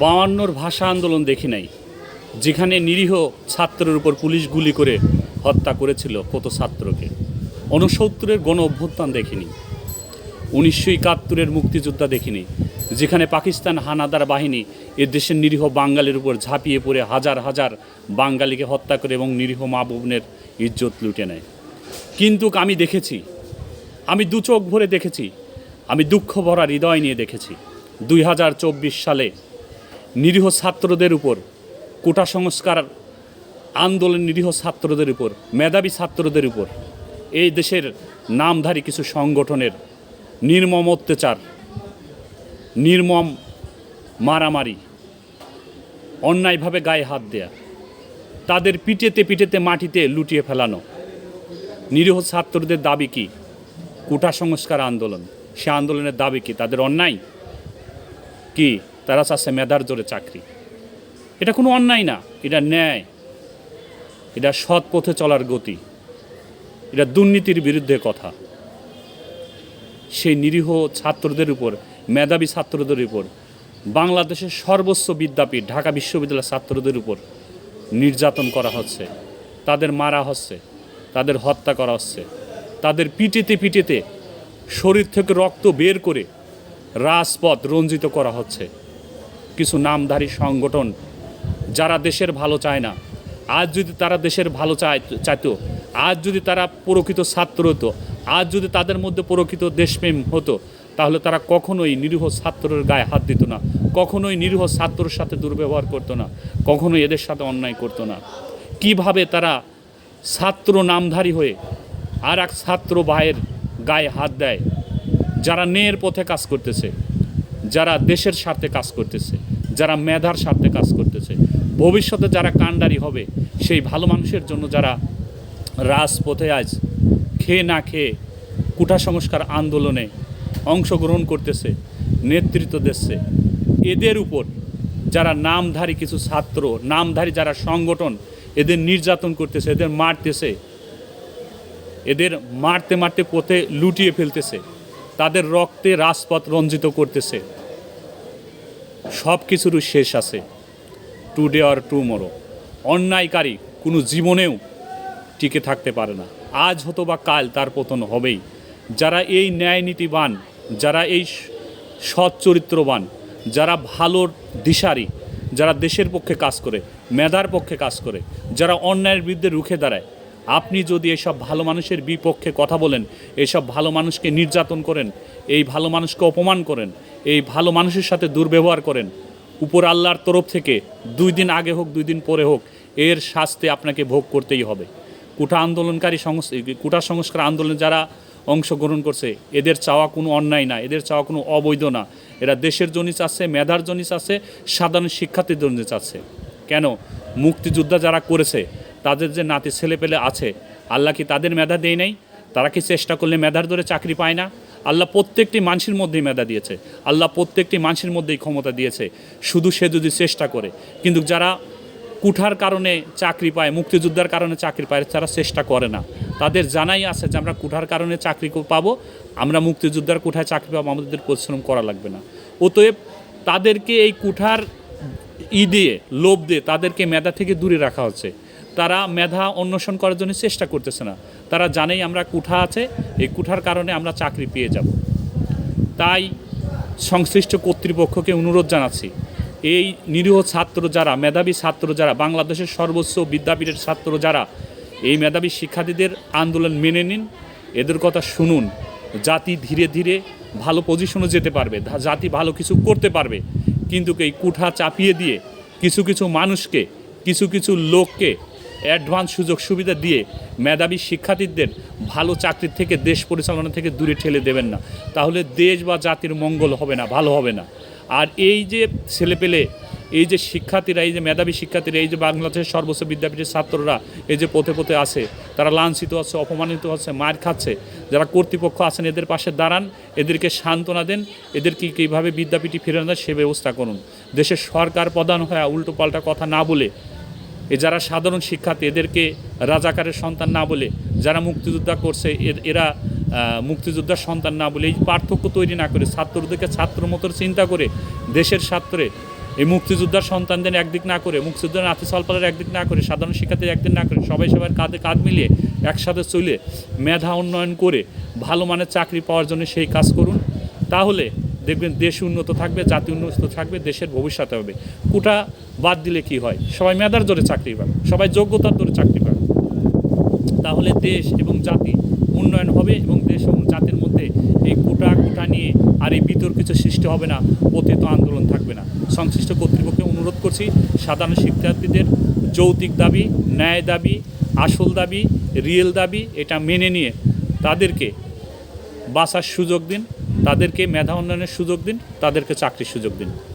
বায়ান্নর ভাষা আন্দোলন দেখি নাই, যেখানে নিরীহ ছাত্রের উপর পুলিশ গুলি করে হত্যা করেছিল কত ছাত্রকে। ঊনসত্তরের গণ অভ্যুত্থান দেখিনি। উনিশশো একাত্তরের মুক্তিযোদ্ধা দেখিনি, যেখানে পাকিস্তান হানাদার বাহিনী এ দেশের নিরীহ বাঙালির উপর ঝাঁপিয়ে পড়ে হাজার হাজার বাঙালিকে হত্যা করে এবং নিরীহ মা বোনের ইজ্জত লুটে নেয়। কিন্তু আমি দেখেছি, আমি দু চোখ ভরে দেখেছি, আমি দুঃখ ভরা হৃদয় নিয়ে দেখেছি। দুই হাজার চব্বিশ সালে নিরীহ ছাত্রদের উপর, কোটা সংস্কার আন্দোলন নিরীহ ছাত্রদের উপর, মেধাবী ছাত্রদের উপর, এই দেশের নামধারী কিছু সংগঠনের নির্মম অত্যাচার, নির্মম মারামারি, অন্যায়ভাবে গায়ে হাত দেয়া, তাদের পিটেতে পিটেতে মাটিতে লুটিয়ে ফেলানো। নিরীহ ছাত্রদের দাবি কি? কোটা সংস্কার আন্দোলন, সে আন্দোলনের দাবি কি? তাদের অন্যায় কি? তারা চাচ্ছে মেধার জোরে চাকরি। এটা কোনো অন্যায় না, এটা ন্যায়। এটা সৎ পথে চলার গতি। এটা দুর্নীতির বিরুদ্ধে কথা। সেই নিরীহ ছাত্রদের উপর, মেধাবী ছাত্রদের উপর, বাংলাদেশের সর্বোচ্চ বিদ্যাপীঠ, ঢাকা বিশ্ববিদ্যালয়ের ছাত্রদের উপর নির্যাতন করা হচ্ছে। তাদের মারা হচ্ছে, তাদের হত্যা করা হচ্ছে। তাদের পিটেতে পিটেতে শরীর থেকে রক্ত বের করে রাজপথ রঞ্জিত করা হচ্ছে। কিছু নামধারী সংগঠন, যারা দেশের ভালো চায় না। আজ যদি তারা দেশের ভালো চায়, চাইতো, আজ যদি তারা প্রকৃত ছাত্র হতো, আজ যদি তাদের মধ্যে প্রকৃত দেশপ্রেম হতো, তাহলে তারা কখনোই নিরীহ ছাত্রের গায়ে হাত দিত না, কখনোই নিরীহ ছাত্রের সাথে দুর্ব্যবহার করতো না, কখনোই এদের সাথে অন্যায় করতো না। কীভাবে তারা ছাত্র নামধারী হয়ে আর এক ছাত্র ভাইয়ের গায়ে হাত দেয়, যারা ন্যায়ের পথে কাজ করতেছে যারা দেশের স্বার্থে কাজ করতেছে, যারা মেধার স্বার্থে কাজ করতেছে, ভবিষ্যতে যারা কাণ্ডারি হবে, সেই ভালো মানুষের জন্য যারা রাজপথে আজ খেয়ে না খেয়ে কুঠা সংস্কার আন্দোলনে অংশগ্রহণ করতেছে, নেতৃত্ব দিচ্ছে, এদের উপর যারা নামধারী কিছু ছাত্র, নামধারী যারা সংগঠন, এদের নির্যাতন করতেছে, এদের মারতেছে, এদের মারতে মারতে পথে লুটিয়ে ফেলতেছে। তাদের রক্তে রাজপথ রঞ্জিত করতেছে। সব কিছুরই শেষ আছে। টুডে আর টু টুমোরো অন্যায়কারী কোনো জীবনেও টিকে থাকতে পারে না। আজ হতো বা কাল তার পতন হবেই। যারা এই ন্যায় নীতিবান যারা এই সৎ চরিত্রবান, যারা ভালো দিশারি, যারা দেশের পক্ষে কাজ করে, মেধার পক্ষে কাজ করে, যারা অন্যায়ের বিরুদ্ধে রুখে দাঁড়ায় আপনি যদি এসব ভালো মানুষের বিপক্ষে কথা বলেন, এসব ভালো মানুষকে নির্যাতন করেন, এই ভালো মানুষকে অপমান করেন, এই ভালো মানুষের সাথে দুর্ব্যবহার করেন, উপর আল্লাহর তরফ থেকে দুই দিন আগে হোক, দুই দিন পরে হোক, এর শাস্তি আপনাকে ভোগ করতেই হবে। কুটা আন্দোলনকারী সংস কুটা সংস্কার আন্দোলনে যারা অংশগ্রহণ করছে, এদের চাওয়া কোনো অন্যায় না, এদের চাওয়া কোনো অবৈধ না। এরা দেশের জন্য চাচ্ছে, মেধার জন্য চাচ্ছে, সাধারণ শিক্ষার্থীর জন্য চাচ্ছে। কেন? মুক্তিযোদ্ধা যারা করেছে তাদের যে নাতি ছেলেপেলে আছে, আল্লাহ কি তাদের মেধা দেয় নাই? তারা কি চেষ্টা করলে মেধার ধরে চাকরি পায় না? আল্লাহ প্রত্যেকটি মানুষের মধ্যেই মেধা দিয়েছে। আল্লাহ প্রত্যেকটি মানুষের মধ্যেই ক্ষমতা দিয়েছে। শুধু সে যদি চেষ্টা করে, কিন্তু যারা কুঠার কারণে চাকরি পায়, মুক্তিযোদ্ধার কারণে চাকরি পায়, তারা চেষ্টা করে না। তাদের জানাই আছে যে আমরা কুঠার কারণে চাকরি পাবো, আমরা মুক্তিযোদ্ধার কুঠায় চাকরি পাবো আমাদের পরিশ্রম করা লাগবে না। অতএব তাদেরকে এই কুঠার ই দিয়ে, লোভ দিয়ে তাদেরকে মেধা থেকে দূরে রাখা হচ্ছে। তারা মেধা অন্বেষণ করার জন্য চেষ্টা করতেছে না। তারা জানেই আমরা কুঠা আছে, এই কুঠার কারণে আমরা চাকরি পেয়ে যাব। তাই সংশ্লিষ্ট কর্তৃপক্ষকে অনুরোধ জানাচ্ছি, এই নিরীহ ছাত্র যারা, মেধাবী ছাত্র যারা, বাংলাদেশের সর্বোচ্চ বিদ্যাপীঠের ছাত্র যারা, এই মেধাবী শিক্ষার্থীদের আন্দোলন মেনে নিন, এদের কথা শুনুন। জাতি ধীরে ধীরে ভালো পজিশনে যেতে পারবে জাতি ভালো কিছু করতে পারবে, কিন্তু এই কুঠা চাপিয়ে দিয়ে কিছু কিছু মানুষকে, কিছু কিছু লোককে অ্যাডভান্স সুযোগ সুবিধা দিয়ে মেধাবী শিক্ষার্থীদের ভালো চাকরির থেকে, দেশ পরিচালনা থেকে দূরে ঠেলে দেবেন না। তাহলে দেশ বা জাতির মঙ্গল হবে না, ভালো হবে না। আর এই যে ছেলেপেলে, এই যে শিক্ষার্থীরা, এই যে মেধাবী শিক্ষার্থীরা, এই যে বাংলাদেশের সর্বোচ্চ বিদ্যাপীঠের ছাত্ররা এই যে পথে পথে আছে, তারা লাঞ্ছিত হচ্ছে, অপমানিত হচ্ছে, মার খাচ্ছে, যারা কর্তৃপক্ষ আছেন, এদের পাশে দাঁড়ান, এদেরকে সান্ত্বনা দেন, এদেরকে কীভাবে বিদ্যাপীঠে ফেরানো যায় সে ব্যবস্থা করুন। দেশের সরকার প্রধান হয়ে উল্টোপাল্টা কথা না বলে এ যারা সাধারণ শিক্ষার্থী, এদেরকে রাজাকারের সন্তান না বলে যারা মুক্তিযোদ্ধা করছে এর- মুক্তিযোদ্ধার সন্তান না বলে এই পার্থক্য তৈরি না করে, ছাত্রদেরকে ছাত্র মতো চিন্তা করে, দেশের ছাত্রে এই মুক্তিযোদ্ধার সন্তানদের একদিক না করে, মুক্তিযোদ্ধার নাতি একদিক না করে, সাধারণ শিক্ষার্থীর একদিক না করে, সবাই সবার কাঁধে কাঁধ মিলিয়ে একসাথে চলে মেধা উন্নয়ন করে ভালো মানের চাকরি পাওয়ার জন্য সেই কাজ করুন। তাহলে দেখবেন দেশ উন্নত থাকবে, জাতি উন্নত থাকবে, দেশের ভবিষ্যৎ হবে। কোটা বাদ দিলে কি হয়? সবাই মেধার জোরে চাকরি পাবে, সবাই যোগ্যতার জোরে চাকরি পাবে। তাহলে দেশ এবং জাতি উন্নয়ন হবে এবং দেশ এবং জাতির মধ্যে এই কোটা কোটা নিয়ে আর এই বিতর্কিত সৃষ্টি হবে না পতিত আন্দোলন থাকবে না। সংশ্লিষ্ট কর্তৃপক্ষকে অনুরোধ করছি, সাধারণ শিক্ষার্থীদের যৌতিক দাবি, ন্যায় দাবি, আসল দাবি, রিয়েল দাবি, এটা মেনে নিয়ে তাদেরকে বাঁচার সুযোগ দিন। তাদেরকে মেধা উন্নয়নের সুযোগ দিন তাদেরকে চাকরির সুযোগ দিন।